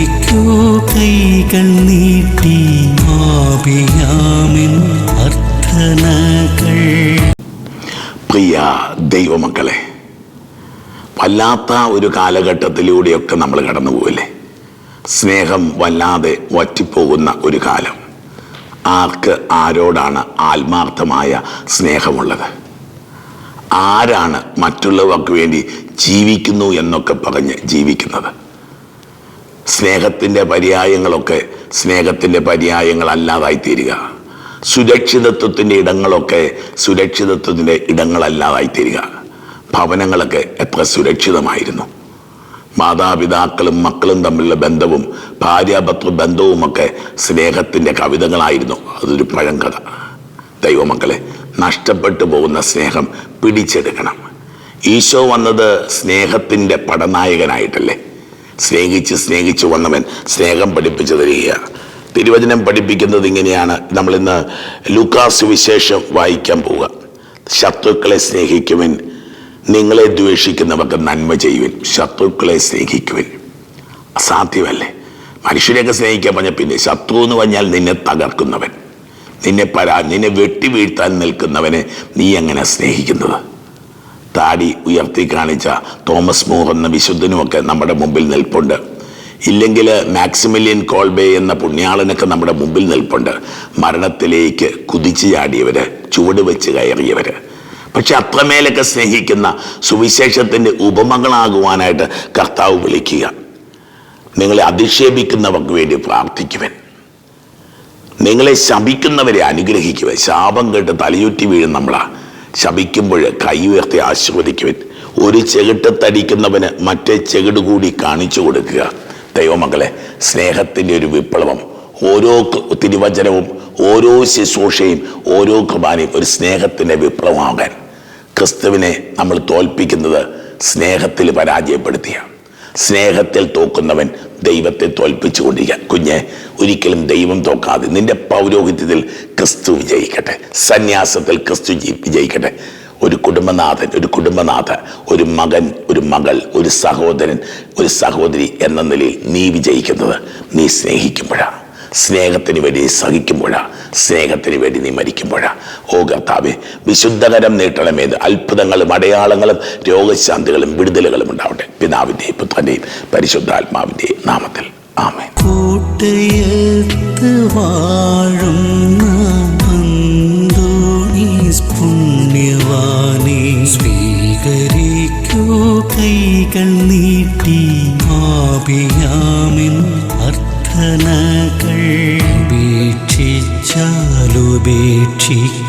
സ്വീകരിക്കൂ കൈകൾ നീട്ടി മാപിയാമിൻ അർത്ഥനകൾ. പ്രിയ ദൈവമക്കളെ വല്ലാത്ത ഒരു കാലഘട്ടത്തിലൂടെയൊക്കെ നമ്മൾ കടന്നു പോവില്ലേ സ്നേഹം വല്ലാതെ വറ്റിപ്പോകുന്ന ഒരു കാലം. ആർക്ക് ആരോടാണ് ആത്മാർത്ഥമായ സ്നേഹമുള്ളത്? ആരാണ് മറ്റുള്ളവർക്ക് വേണ്ടി ജീവിക്കുന്നു എന്നൊക്കെ പറഞ്ഞ് ജീവിക്കുന്നത്? സ്നേഹത്തിന്റെ പര്യായങ്ങളൊക്കെ സ്നേഹത്തിന്റെ പര്യായങ്ങളല്ലാതായി തീരുക സുരക്ഷിതത്വത്തിന്റെ ഇടങ്ങളൊക്കെ സുരക്ഷിതത്വത്തിന്റെ ഇടങ്ങളല്ലാതായി തീരുക ഭവനങ്ങളൊക്കെ എത്ര സുരക്ഷിതമായിരുന്നു. മാതാപിതാക്കളും മക്കളും തമ്മിലുള്ള ബന്ധവും ഭാര്യാഭർത്തൃ ബന്ധവുമൊക്കെ സ്നേഹത്തിന്റെ കവിതകളായിരുന്നു. അതൊരു പഴങ്കഥ. ദൈവമക്കളെ നഷ്ടപ്പെട്ടു പോകുന്ന സ്നേഹം പിടിച്ചെടുക്കണം. ഈശോ വന്നത് സ്നേഹത്തിന്റെ പടനായകനായിട്ടല്ലേ? സ്നേഹിച്ച് സ്നേഹിച്ചു വന്നവൻ സ്നേഹം പഠിപ്പിച്ചു തരികയാണ്. തിരുവചനം പഠിപ്പിക്കുന്നത് ഇങ്ങനെയാണ്. നമ്മളിന്ന് ലൂക്കാസ് വിശേഷം വായിക്കാൻ പോവുക. ശത്രുക്കളെ സ്നേഹിക്കുവൻ നിങ്ങളെ ദ്വേഷിക്കുന്നവർക്ക് നന്മ ചെയ്യുവൻ ശത്രുക്കളെ സ്നേഹിക്കുവൻ. അസാധ്യമല്ലേ? മനുഷ്യരെയൊക്കെ സ്നേഹിക്കാൻ പറഞ്ഞ പിന്നെ ശത്രു എന്ന് പറഞ്ഞാൽ നിന്നെ തകർക്കുന്നവൻ നിന്നെ പരാ നിന്നെ വെട്ടി വീഴ്ത്താൻ നിൽക്കുന്നവനെ നീ എങ്ങനെ സ്നേഹിക്കുന്നത്? താടി ഉയർത്തി കാണിച്ച തോമസ് മൂർ എന്ന വിശുദ്ധനുമൊക്കെ നമ്മുടെ മുമ്പിൽ നിൽപ്പുണ്ട്. ഇല്ലെങ്കിൽ മാക്സിമിലിയൻ കോൾബേ എന്ന പുണ്യാളനൊക്കെ നമ്മുടെ മുമ്പിൽ നിൽപ്പുണ്ട്. മരണത്തിലേക്ക് കുതിച്ചു ചാടിയവർ ചുവട് വെച്ച് കയറിയവർ പക്ഷെ അത്രമേലൊക്കെ സ്നേഹിക്കുന്ന സുവിശേഷത്തിന്റെ ഉപമകളാകുവാനായിട്ട് കർത്താവ് വിളിക്കുക. നിങ്ങളെ അധിക്ഷേപിക്കുന്നവർക്ക് വേണ്ടി പ്രാർത്ഥിക്കുവൻ. നിങ്ങളെ ശപിക്കുന്നവരെ അനുഗ്രഹിക്കുക ശാപം കേട്ട് തലയുറ്റി വീഴും നമ്മളാ. ശപിക്കുമ്പോൾ കൈ ഉയർത്തി ഒരു ചെകിട്ടത്തടിക്കുന്നവന് മറ്റേ ചെകിട് കൂടി കാണിച്ചു കൊടുക്കുക. ദൈവമക്കളെ സ്നേഹത്തിന്റെ ഒരു വിപ്ലവം. ഓരോ തിരുവചനവും ഓരോ ശുശ്രൂഷയും ഓരോ കുർബാനയും ഒരു സ്നേഹത്തിന്റെ വിപ്ലവമാകാൻ. ക്രിസ്തുവിനെ നമ്മൾ തോൽപ്പിക്കുന്നത് സ്നേഹത്തിൽ പരാജയപ്പെടുത്തിയ. സ്നേഹത്തിൽ തോക്കുന്നവൻ ദൈവത്തെ തോൽപ്പിച്ചുകൊണ്ടിരിക്കുക കുഞ്ഞെ ഒരിക്കലും ദൈവം തോക്കാതെ നിന്റെ പൗരോഹിത്യത്തിൽ ക്രിസ്തു വിജയിക്കട്ടെ. സന്യാസത്തിൽ ക്രിസ്തു ജയി- വിജയിക്കട്ടെ. ഒരു കുടുംബനാഥൻ ഒരു കുടുംബനാഥ ഒരു മകൻ ഒരു മകൾ ഒരു സഹോദരൻ ഒരു സഹോദരി എന്ന നിലയിൽ നീ വിജയിക്കുന്നത് നീ സ്നേഹിക്കുമ്പോഴാണ് സ്നേഹത്തിന് വേണ്ടി നീ സഹിക്കുമ്പോഴാ. സ്നേഹത്തിന് വേണ്ടി നീ മരിക്കുമ്പോഴാ. ഓ കർത്താവെ വിശുദ്ധകരം നീട്ടണമേത് അത്ഭുതങ്ങളും അടയാളങ്ങളും രോഗശാന്തികളും വിടുതലുകളും ഉണ്ടാവട്ടെ. പിതാവിന്റെയും പുത്രന്റെയും പരിശുദ്ധാത്മാവിന്റെയും നാമത്തിൽ. ആമേ കോട്ടയത്ത് കൈകൾ നീട്ടി അർത്ഥനകൾ ഉപേക്ഷിച്ചാലുപേക്ഷിക്കാതെ